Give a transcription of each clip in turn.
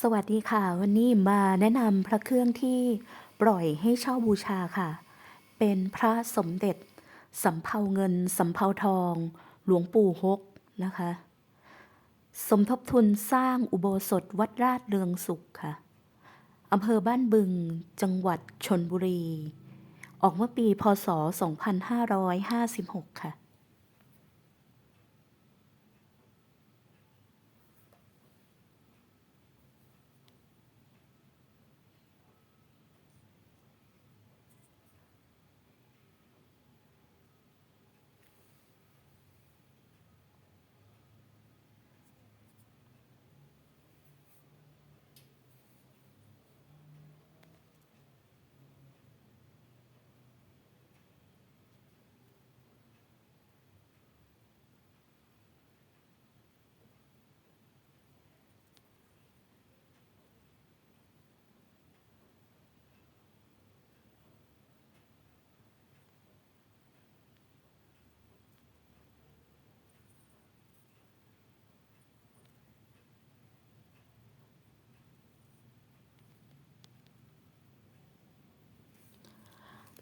สวัสดีค่ะ วันนี้มาแนะนำพระเครื่องที่ปล่อยให้เช่าบูชาค่ะ เป็นพระสมเด็จสำเภาเงินสำเภาทอง หลวงปู่ฮกนะคะ สมทบทุนสร้างอุโบสถวัดราชเรืองสุขค่ะอำเภอบ้านบึงจังหวัดชนบุรี ออกเมื่อปีพศ 2556 ค่ะ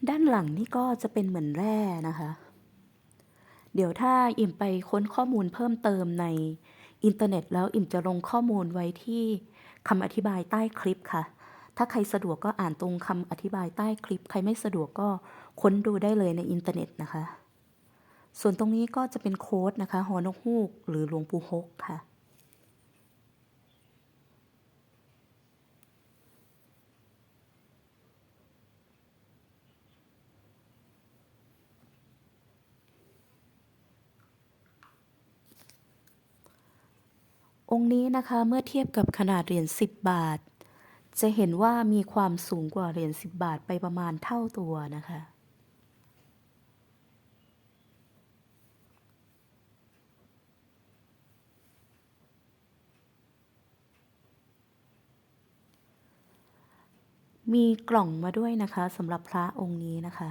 ด้านหลังนี่ก็จะเป็นเหมือนแร่นะคะ เดี๋ยวถ้าอิ่มไปค้นข้อมูลเพิ่มเติมในอินเทอร์เน็ตแล้วอิ่มจะลงข้อมูลไว้ที่คำอธิบายใต้คลิปค่ะ ถ้าใครสะดวกก็อ่านตรงคำอธิบายใต้คลิป ใครไม่สะดวกก็ค้นดูได้เลยในอินเทอร์เน็ตนะคะ ส่วนตรงนี้ก็จะเป็นโค้ดนะคะหอนกฮูก หรือหลวงปู่ฮกค่ะ องค์นี้นะคะเมื่อเทียบกับขนาดเหรียญ10 บาท จะเห็นว่ามีความสูงกว่าเหรียญ10 บาทไปประมาณเท่าตัวนะคะมีกล่องมาด้วยนะคะสำหรับพระองค์นี้นะคะ